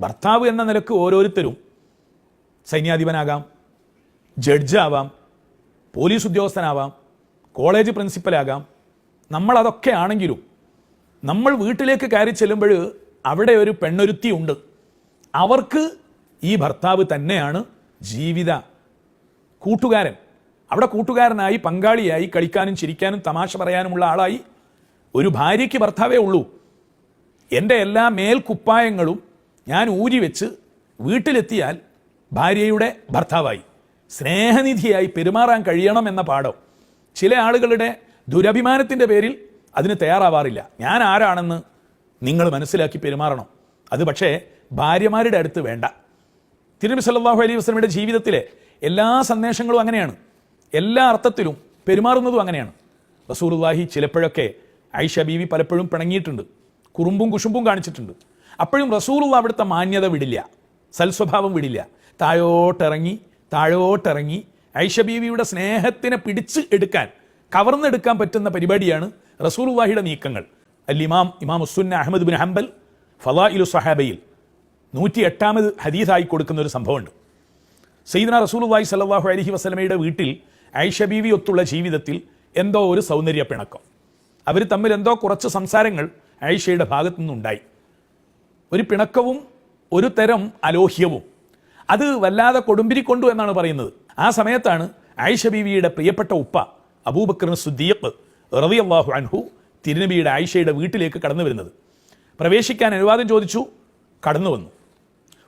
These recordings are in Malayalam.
ഭർത്താവ് എന്ന നിലയ്ക്ക് ഓരോരുത്തരും സൈന്യാധിപനാകാം ജഡ്ജാവാം പോലീസ് ഉദ്യോഗസ്ഥനാവാം കോളേജ് പ്രിൻസിപ്പലാകാം. നമ്മളതൊക്കെ ആണെങ്കിലും നമ്മൾ വീട്ടിലേക്ക് കയറി ചെല്ലുമ്പോൾ അവിടെ ഒരു പെണ്ണൊരുത്തി ഉണ്ട്. അവർക്ക് ഈ ഭർത്താവ് തന്നെയാണ് ജീവിത കൂട്ടുകാരൻ. അവിടെ കൂട്ടുകാരനായി പങ്കാളിയായി കളിക്കാനും ചിരിക്കാനും തമാശ പറയാനുമുള്ള ആളായി ഒരു ഭാര്യയ്ക്ക് ഭർത്താവേ ഉള്ളൂ. എന്റെ എല്ലാ മേൽക്കുപ്പായങ്ങളും ഞാൻ ഊരി വെച്ച് വീട്ടിലെത്തിയാൽ ഭാര്യയുടെ ഭർത്താവായി. സ്നേഹനിധിയായി പെരുമാറാൻ കഴിയണം എന്ന പാഠം. ചില ആളുകളുടെ ദുരഭിമാനത്തിന്റെ പേരിൽ അതിന് തയ്യാറാവാറില്ല. ഞാൻ ആരാണെന്ന് നിങ്ങൾ മനസ്സിലാക്കി പെരുമാറണം. അത് പക്ഷേ ഭാര്യമാരുടെ അടുത്ത് വേണ്ട. തിരുനബി സല്ലാഹു അലൈഹി വസ്ലമിയുടെ ജീവിതത്തിലെ എല്ലാ സന്ദേശങ്ങളും അങ്ങനെയാണ്. എല്ലാ അർത്ഥത്തിലും പെരുമാറുന്നതും അങ്ങനെയാണ്. റസൂലുള്ളാഹി ചിലപ്പോഴൊക്കെ ഐഷ ബീവി പലപ്പോഴും പിണങ്ങിയിട്ടുണ്ട്. കുറുമ്പും കുശുമ്പും കാണിച്ചിട്ടുണ്ട്. അപ്പോഴും റസൂലുള്ള അവിടുത്തെ മാന്യത വിടില്ല. സൽസ്വഭാവം വിടില്ല. താഴോട്ടിറങ്ങി താഴോട്ടിറങ്ങി ഐഷ ബീവിയുടെ സ്നേഹത്തിനെ പിടിച്ച് എടുക്കാൻ കവർന്നെടുക്കാൻ പറ്റുന്ന പരിപാടിയാണ് റസൂലുള്ളാഹിയുടെ നീക്കങ്ങൾ. അൽ ഇമാം ഇമാം ഉസുന്ന അഹമ്മദ് ബിൻ ഹംബൽ ഫലാ ഇലു സഹാബയിൽ നൂറ്റി എട്ടാമത് ഹദീസായി കൊടുക്കുന്ന ഒരു സംഭവമുണ്ട്. സയ്യിദ്ന റസൂലുള്ളാഹി സ്വല്ലല്ലാഹു അലഹി വസ്ലമയുടെ വീട്ടിൽ ഐഷ ബീവി ഒത്തുള്ള ജീവിതത്തിൽ എന്തോ ഒരു സൗന്ദര്യ പിണക്കം. അവർ തമ്മിൽ എന്തോ കുറച്ച് സംസാരങ്ങൾ ഐഷയുടെ ഭാഗത്തു നിന്നുണ്ടായി ഒരു പിണക്കവും ഒരു തരം അലോഹ്യവും. അത് വല്ലാതെ കൊടുമ്പിരിക്കൊണ്ടു എന്നാണ് പറയുന്നത്. ആ സമയത്താണ് ആയിഷ ബീവിയുടെ പ്രിയപ്പെട്ട ഉപ്പ അബൂബക്കർ സുദ്ദീഖ് അള്ളാഹു അൻഹു തിരുനബിയുടെ ആയിഷയുടെ വീട്ടിലേക്ക് കടന്നു വരുന്നത്. പ്രവേശിക്കാൻ അനുവാദം ചോദിച്ചു കടന്നു വന്നു.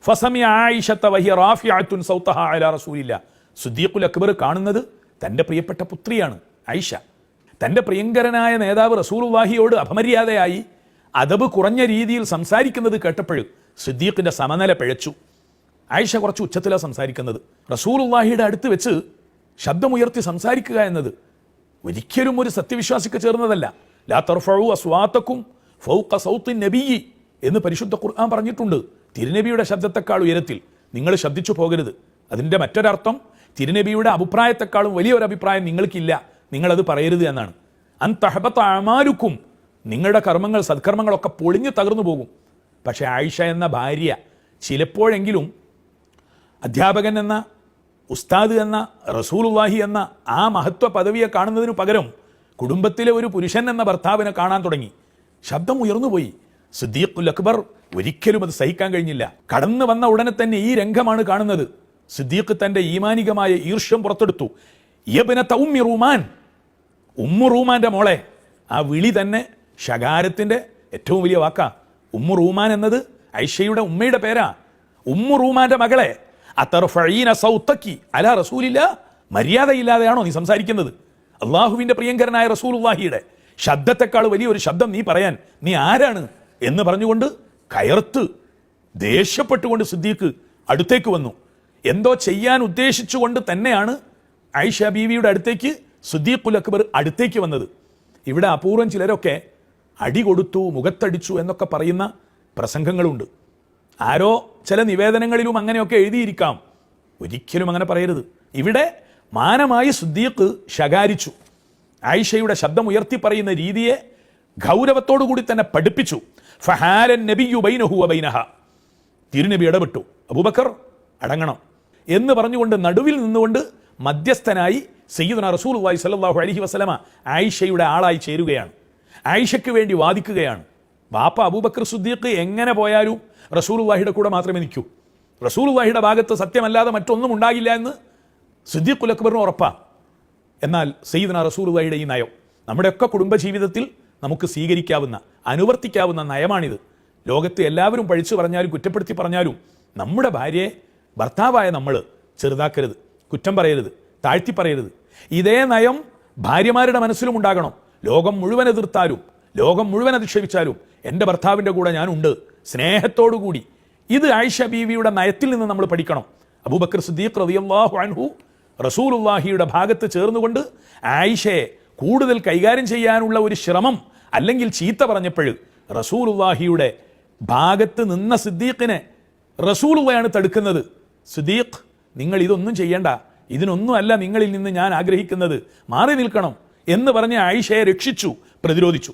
ഫസമി ആയിഷത്ത വഹിയ റാഫിഅത്തുൻ സൗത്തഹ അല റസൂലില്ല. സുദ്ദീഖുൽ അക്ബർ കാണുന്നത് തന്റെ പ്രിയപ്പെട്ട പുത്രിയാണ് ആയിഷ. തന്റെ പ്രിയങ്കരനായ നേതാവ് റസൂലുള്ളാഹിയോട് അപമര്യാദയായി അതബ് കുറഞ്ഞ രീതിയിൽ സംസാരിക്കുന്നത് കേട്ടപ്പോഴും സിദ്ദീഖിന്റെ സമനില പിഴച്ചു. ആയിഷ കുറച്ച് ഉച്ചത്തിലാണ് സംസാരിക്കുന്നത്. റസൂലുള്ളാഹിയുടെ അടുത്ത് വെച്ച് ശബ്ദമുയർത്തി സംസാരിക്കുക എന്നത് ഒരിക്കലും ഒരു സത്യവിശ്വാസിക്ക് ചേർന്നതല്ല. ലാ തർഫഉ അസ്വാത്തക്കും ഫൗഖ സൗത്തിൻ നബിയി എന്ന് പരിശുദ്ധ ഖുർആൻ പറഞ്ഞിട്ടുണ്ട്. തിരുനബിയുടെ ശബ്ദത്തെക്കാൾ ഉയരത്തിൽ നിങ്ങൾ ശബ്ദിച്ചു പോകരുത്. അതിന്റെ മറ്റൊരർത്ഥം തിരുനബിയുടെ അഭിപ്രായത്തെക്കാളും വലിയൊരു അഭിപ്രായം നിങ്ങൾക്കില്ല. നിങ്ങളത് പറയരുത് എന്നാണ്. അൻ തഹബത്ത് അമാലുക്കും നിങ്ങളുടെ കർമ്മങ്ങൾ സത്കർമ്മങ്ങളൊക്കെ പൊളിഞ്ഞു തകർന്നു പോകും. പക്ഷേ ആയിഷ എന്ന ഭാര്യ ചിലപ്പോഴെങ്കിലും അധ്യാപകൻ എന്ന ഉസ്താദ് എന്ന റസൂലുള്ളാഹി എന്ന ആ മഹത്വ പദവിയെ കാണുന്നതിനു പകരം കുടുംബത്തിലെ ഒരു പുരുഷൻ എന്ന ഭർത്താവിനെ കാണാൻ തുടങ്ങി. ശബ്ദം ഉയർന്നുപോയി സിദ്ദീഖുൽ അക്ബർ ഒരിക്കലും അത് സഹിക്കാൻ കഴിഞ്ഞില്ല. കടന്നു വന്ന ഉടനെ തന്നെ ഈ രംഗമാണ് കാണുന്നത്. സിദ്ദീഖ് തന്റെ ഈമാനികമായ ഈർഷ്യം പുറത്തെടുത്തു. യബിനത്ത ഉമ്മി റൂമാൻ. ഉമ്മു റൂമാന്റെ മോളെ ആ വിളി തന്നെ ശകാരത്തിന്റെ ഏറ്റവും വലിയ വാക്കാ. ഉമ്മു റൂമാൻ എന്നത് ഐഷയുടെ ഉമ്മയുടെ പേരാ. ഉമ്മു റൂമാന്റെ മകളെ അത്തർഫീന സൗത്തക്കി അല റസൂലില്ല. മര്യാദയില്ലാതെയാണോ നീ സംസാരിക്കുന്നത്? അള്ളാഹുവിന്റെ പ്രിയങ്കരനായ റസൂലുള്ളാഹിയുടെ ശബ്ദത്തെക്കാൾ വലിയൊരു ശബ്ദം നീ പറയാൻ നീ ആരാണ് എന്ന് പറഞ്ഞുകൊണ്ട് കയർത്ത് ദേഷ്യപ്പെട്ടുകൊണ്ട് സിദ്ദീഖ് അടുത്തേക്ക് വന്നു. എന്തോ ചെയ്യാൻ ഉദ്ദേശിച്ചുകൊണ്ട് തന്നെയാണ് ഐഷ ബീവിയുടെ അടുത്തേക്ക് സുദ്ദീഖുൽ അക്ബർ അടുത്തേക്ക് വന്നത്. ഇവിടെ അപൂർവം ചിലരൊക്കെ അടി കൊടുത്തു മുഖത്തടിച്ചു എന്നൊക്കെ പറയുന്ന പ്രസംഗങ്ങളുണ്ട്. ആരോ ചില നിവേദനങ്ങളിലും അങ്ങനെയൊക്കെ എഴുതിയിരിക്കാം. ഒരിക്കലും അങ്ങനെ പറയരുത്. ഇവിടെ മാനമായി സുദ്ദീഖ് ശകാരിച്ചു. ആയിഷയുടെ ശബ്ദം ഉയർത്തി പറയുന്ന രീതിയെ ഗൗരവത്തോടു കൂടി തന്നെ പഠിപ്പിച്ചു. ഫഹാരൻ നബിയു ബൈനഹു വ ബൈനഹ. തിരുനബി ഇടപെട്ടു. അബൂബക്കർ അടങ്ങണം എന്ന് പറഞ്ഞുകൊണ്ട് നടുവിൽ നിന്നുകൊണ്ട് മധ്യസ്ഥനായി സയ്യിദുന വായി സല്ലാഹു അലഹി വസല്ലമ ആയിഷയുടെ ആളായി ചേരുകയാണ്. ആയിഷയ്ക്ക് വേണ്ടി വാദിക്കുകയാണ്. വാപ്പ അബൂബക്കർ സുദ്ദീഖ് എങ്ങനെ പോയാലും റസൂൽ വാഹിയുടെ കൂടെ മാത്രമേ നിൽക്കൂ. റസൂൽ വാഹിയുടെ ഭാഗത്ത് സത്യമല്ലാതെ മറ്റൊന്നും ഉണ്ടാകില്ല എന്ന് സിദ്ദീഖുൽ അക്ബറിന് ഉറപ്പാണ് എന്നാൽ സയ്യിദ്ന റസൂൽ വാഹിയുടെ ഈ നയം നമ്മുടെയൊക്കെ കുടുംബജീവിതത്തിൽ നമുക്ക് സ്വീകരിക്കാവുന്ന അനുവർത്തിക്കാവുന്ന നയമാണിത്. ലോകത്ത് എല്ലാവരും പഴിച്ചു പറഞ്ഞാലും കുറ്റപ്പെടുത്തി പറഞ്ഞാലും നമ്മുടെ ഭാര്യയെ ഭർത്താവായ നമ്മൾ ചെറുതാക്കരുത് കുറ്റം പറയരുത് താഴ്ത്തി പറയരുത്. ഇതേ നയം ഭാര്യമാരുടെ മനസ്സിലും ഉണ്ടാകണം. ലോകം മുഴുവൻ എതിർത്താലും ലോകം മുഴുവൻ അധിക്ഷേപിച്ചാലും എന്റെ ഭർത്താവിന്റെ കൂടെ ഞാനുണ്ട് സ്നേഹത്തോടു കൂടി ഇത് ആയിഷ ബീവിയുടെ നയത്തിൽ നിന്ന് നമ്മൾ പഠിക്കണം. അബൂബക്കർ സുദ്ദീഖ് റളിയല്ലാഹു അൻഹു റസൂലുള്ളാഹിയുടെ ഭാഗത്ത് ചേർന്നുകൊണ്ട് ആയിഷയെ കൂടുതൽ കൈകാര്യം ചെയ്യാനുള്ള ഒരു ശ്രമം അല്ലെങ്കിൽ ചീത്ത പറഞ്ഞപ്പോൾ റസൂലുള്ളാഹിയുടെ ഭാഗത്ത് നിന്ന സിദ്ദീഖിനെ റസൂലുള്ളയാണ് തടുക്കുന്നത്. സിദ്ദീഖ് നിങ്ങൾ ഇതൊന്നും ചെയ്യേണ്ട. ഇതിനൊന്നുമല്ല നിങ്ങളിൽ നിന്ന് ഞാൻ ആഗ്രഹിക്കുന്നത്. മാറി നിൽക്കണം. എന്ന് പറഞ്ഞ് ആയിഷയെ രക്ഷിച്ചു പ്രതിരോധിച്ചു.